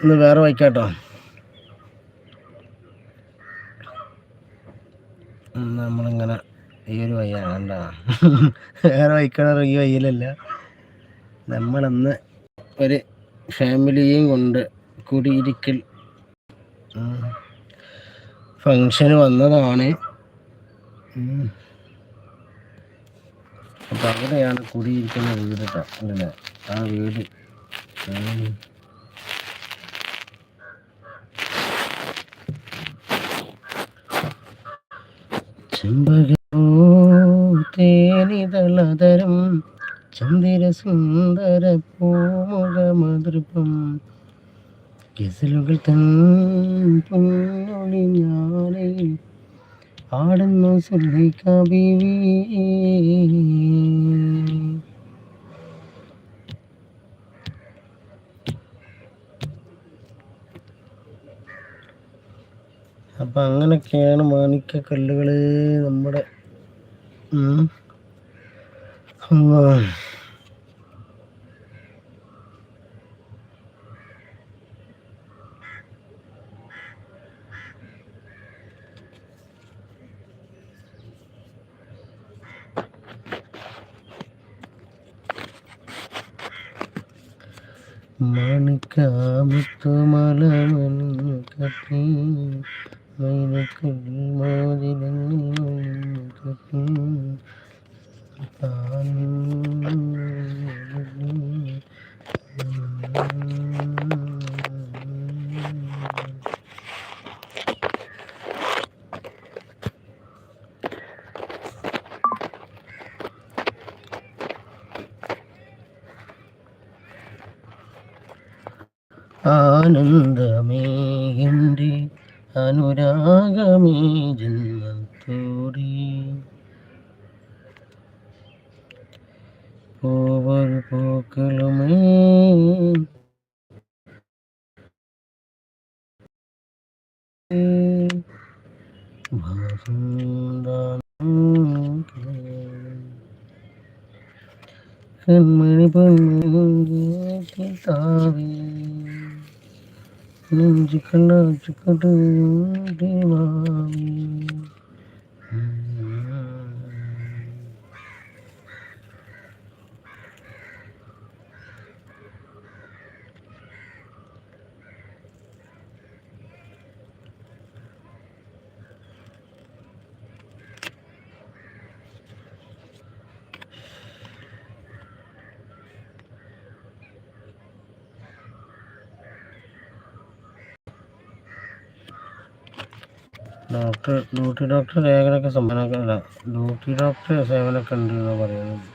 ഇന്ന് വേറെ വയ്ക്കാട്ടോ നമ്മളിങ്ങനെ ഈ ഒരു വയ്യ കണ്ട? വേറെ വയ്ക്കണ ഈ വയ്യലല്ല. നമ്മളന്ന് ഒരു ഫാമിലിയും കൊണ്ട് കുടിയിരിക്കൽ ഫങ്ഷന് വന്നതാണ്. അപ്പം അവിടെയാണ് കുടിയിരിക്കുന്ന വീട്. അല്ലേ? ആ വീട്. ചെമ്പകോ തേനിതളതരം ചന്ദിര സുന്ദര പൂമുഖമതൃപ്പം ഗസലുകൾ തൻ പൊന്നൊളി ആടുന്നു സുൽഹിക്ക ബീവി അപ്പം അങ്ങനെയൊക്കെയാണ് മാണിക്ക കല്ലുകൾ നമ്മുടെ ഉം. അള്ളാ. മാണിക്കാമുത്തുമലമണിഞ്ഞു കത്തി മൈനക്കുൽ മോതിരഞ്ഞു കത്തി ആനന്ദമേ പൂക്കളുമേ കൺമണി പൊന്മണി താവേ നെഞ്ചു കണ്ണാച്ചുക്കട്ട് മാവി ഡോക്ടർ ഡ്യൂട്ടി ഡോക്ടർ രേഖനൊക്കെ സമ്മാനമൊക്കെ അല്ല ഡ്യൂട്ടി ഡോക്ടർ സേവനമൊക്കെ ഉണ്ട് എന്നാ പറയുന്നത്.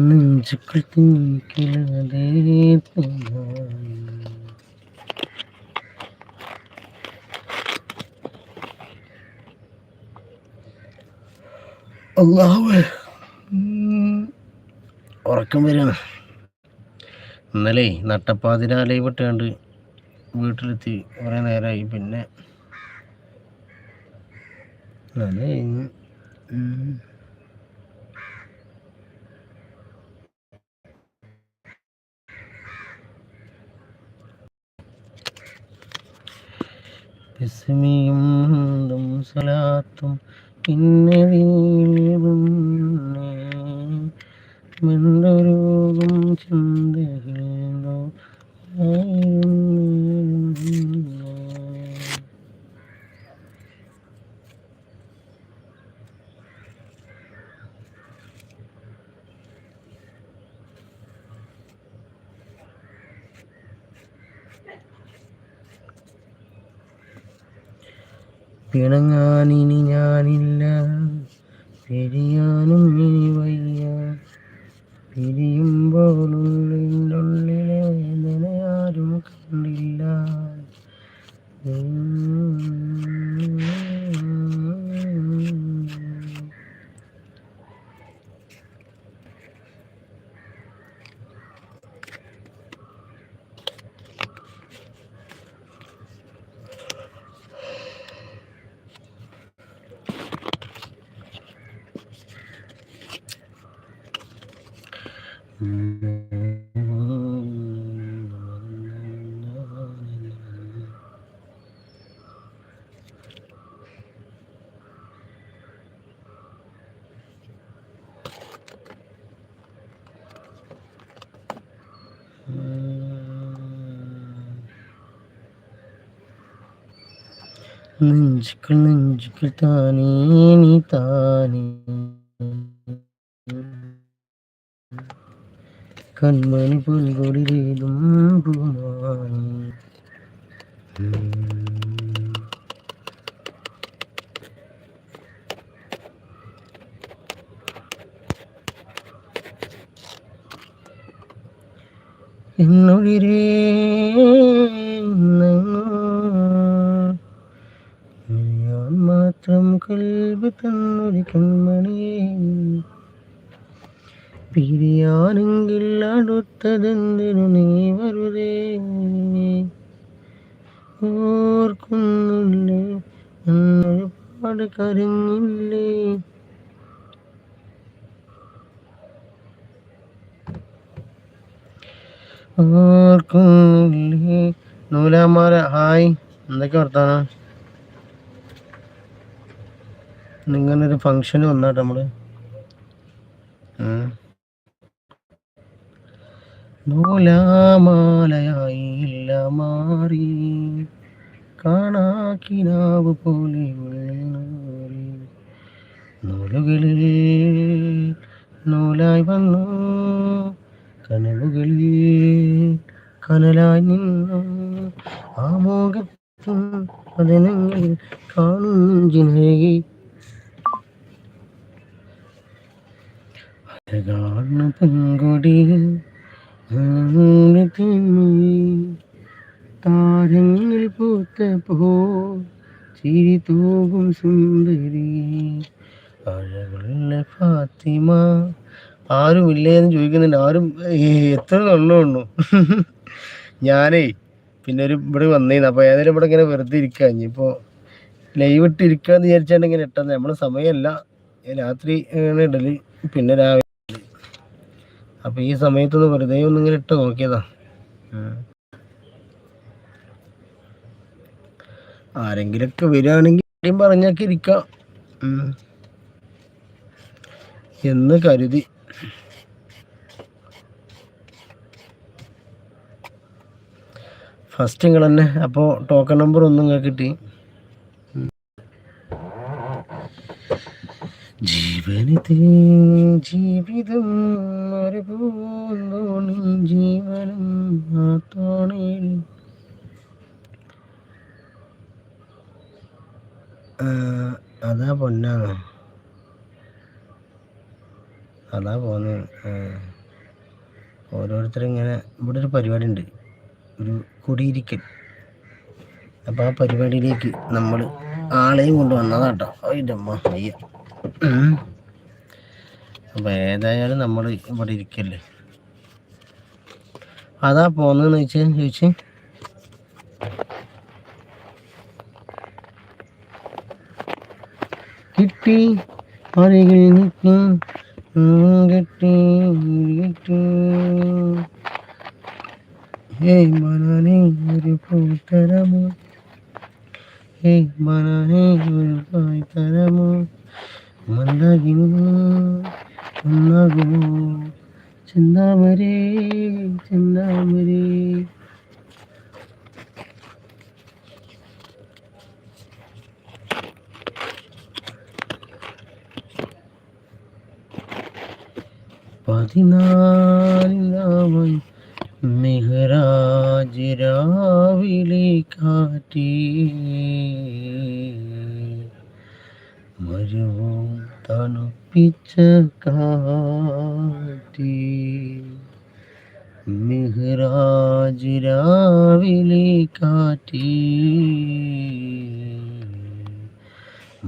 നെഞ്ചുക്കൾ തീക്കിലതേ അള്ളാഹുവേ. ഉറക്കം വരികയാണ് ഇന്നലെ നട്ടപ്പാതിര പെട്ടാണ്ട് വീട്ടിലെത്തി കുറേ നേരമായി പിന്നെ ഹംദും പിന്നെ മെന്തൊരുകും ചിന്തകളോ പിണങ്ങാനിനി ഞാനില്ല പിരിയാനും ഇനി നെഞ്ചുക്കൾ നെഞ്ചുക്കൾ താനേ നീ താനേ കൺമണി പുൽകൊടിലേതും പൂമാനേ എന്നുളിരേ ഞാൻ അടുത്തതെന്തിനു നീ വെറുതെ ഓർക്കുന്നില്ലേ? എന്നൊരുപാട് കരഞ്ഞില്ലേ? ഓർക്കുന്നില്ലേ? നൂലാമാര ഹായ്. എന്തൊക്കെ വർത്താനം? നിങ്ങനൊരു ഫങ്ഷന് വന്നാട്ടോ നമ്മൾ. ഉം. നൂലാമാലയായി ഇല്ല മാറി കാണാക്കിനാവ് പോലെ. നൂലുകളിൽ നൂലായി വന്നു കനവുകളിൽ കനലായി നിന്നു ആമോകത്തും വദനങ്ങളിൽ കാണും നെഞ്ചിനഴകി അഴകാർന്ന പെൺകൊടി താരങ്ങൾ പൂത്തപ്പോ ചിരി തൂകും സുന്ദരി അഴകുള്ള ഫാത്തിമ ആരും ഇല്ലേന്ന് ചോദിക്കുന്നുണ്ട് ആരും എത്ര ഉള്ളു ഞാനേ പിന്നെ ഒരു ഇവിടെ വന്നേന്ന് അപ്പൊ ഏതായാലും ഇവിടെ ഇങ്ങനെ വെറുതെ ഇരിക്കുക ഇപ്പോ ലൈവ് ഇട്ട് വിചാരിച്ചാണ്ടിങ്ങനെ ഇട്ടത്. നമ്മൾ സമയമല്ല രാത്രി ഇടൽ. പിന്നെ രാവിലെ അപ്പൊ ഈ സമയത്തൊന്ന് വെറുതെ ഒന്ന് ഇങ്ങനെ ഇട്ട് നോക്കിയതാ. ആരെങ്കിലൊക്കെ വരികയാണെങ്കിൽ പറഞ്ഞൊക്കെ ഇരിക്കാം. എന്ന് കരുതി. ഫസ്റ്റ് നിങ്ങൾ തന്നെ അപ്പോൾ ടോക്കൺ നമ്പർ ഒന്നും നിങ്ങൾക്ക് കിട്ടി. ജീവനത്തെ ജീവിതം ഒരു പൂന്തോണി ജീവനം ആത്താണേൽ ആ, അതാ പൊന്നാണ് അതാ പോന്നത് ഓരോരുത്തരിങ്ങനെ ഇവിടെ ഒരു പരിപാടി ഉണ്ട്. ഒരു കുടിയിരിക്കൽ. അപ്പോൾ ആ പരിപാടിയിലേക്ക് നമ്മൾ ആളെയും കൊണ്ടുവന്നതാട്ടോ അയ്യമ്മ അയ്യ അപ്പോൾ ഏതായാലും നമ്മൾ ഇവിടെ ഇരിക്കല്ലേ? അതാ പോന്നെന്ന് വെച്ചാൽ ചോദിച്ച്. കിട്ടി അരികിൽ നിൽക്കും കിട്ടി കിട്ടി. മനാനെ ഒരു പൂത്തരമോ? ഹേയ് മനാനെ മന്ദാകിനി ഒന്നാകുമോ? ചിന്താമരേ ചിന്താമരേ. പതിനാലിനാമൻ മെഹ്റാജ് രാവിലെ കാറ്റി. മരുവും തണുപ്പിച്ച കാറ്റി മെഹ്റാജ് രാവിലെ കാറ്റി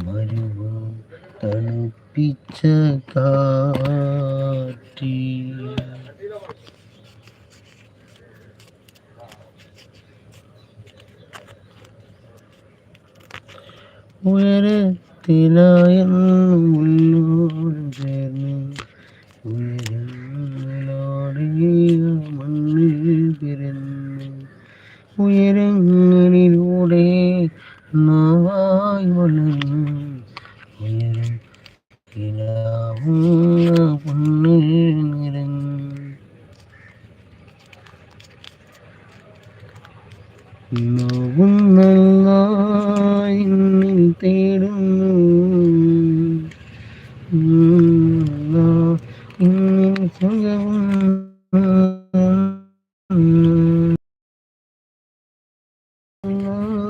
മരുവും തണുപ്പിച്ച കാറ്റി ഉയരത്തിലായെന്നും ഉള്ളോട് ചേർന്ന് ഉയരങ്ങളോടിയ മണ്ണിൽ പിറന്ന് ഉയരങ്ങളിലൂടെ നോവായി വളർന്നു ഉയരം നിറഞ്ഞു നോവും Mm-hmm.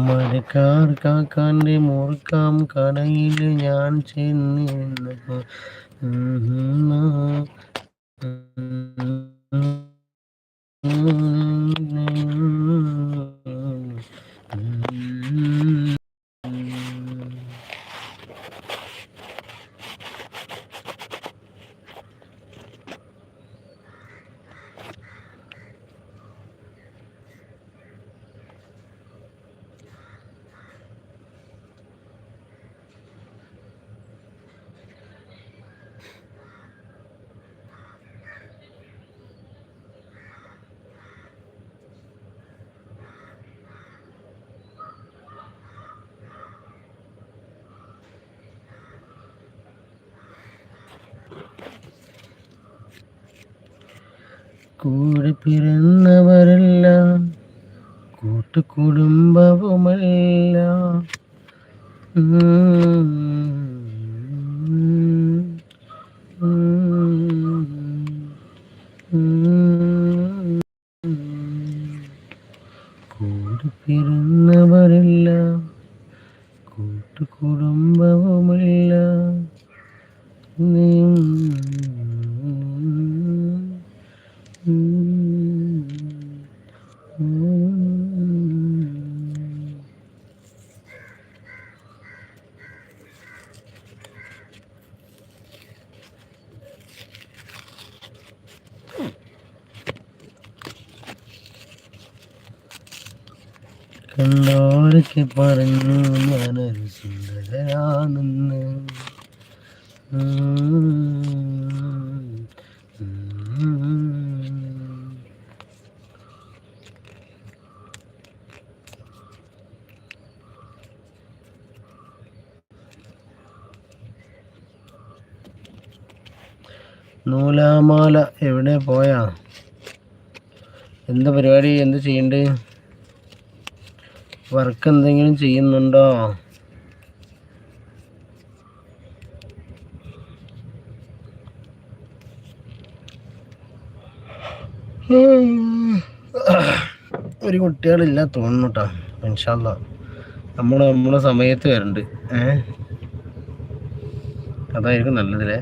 മരക്കാർ കാക്കാന്റെ മുറുക്കാം കടയിൽ ഞാൻ ചെന്നിരുന്നപ്പോൾ 嗯。嗯嗯嗯嗯嗯 കൂടെ പിറന്നവരല്ല കൂട്ടുകുടുംബവുമല്ല കൂടെ പിറന്നവരെല്ലാം കൂട്ടുകുടുംബവുമല്ല നീ കണ്ടോരൊക്കെ പറഞ്ഞു ഞാനൊരു സുന്ദരനാണെന്ന്. നൂലാമാല എവിടെ പോയാ? എന്താ പരിപാടി? എന്ത് ചെയ്യണ്ട്? വർക്ക് എന്തെങ്കിലും ചെയ്യുന്നുണ്ടോ? ഒരു കുട്ടികളില്ല തോന്നുന്നു കേട്ടോ ഇൻഷാല്ല നമ്മൾ നമ്മുടെ സമയത്ത് വരുന്നുണ്ട് ഏ? അതായിരിക്കും നല്ലതല്ലേ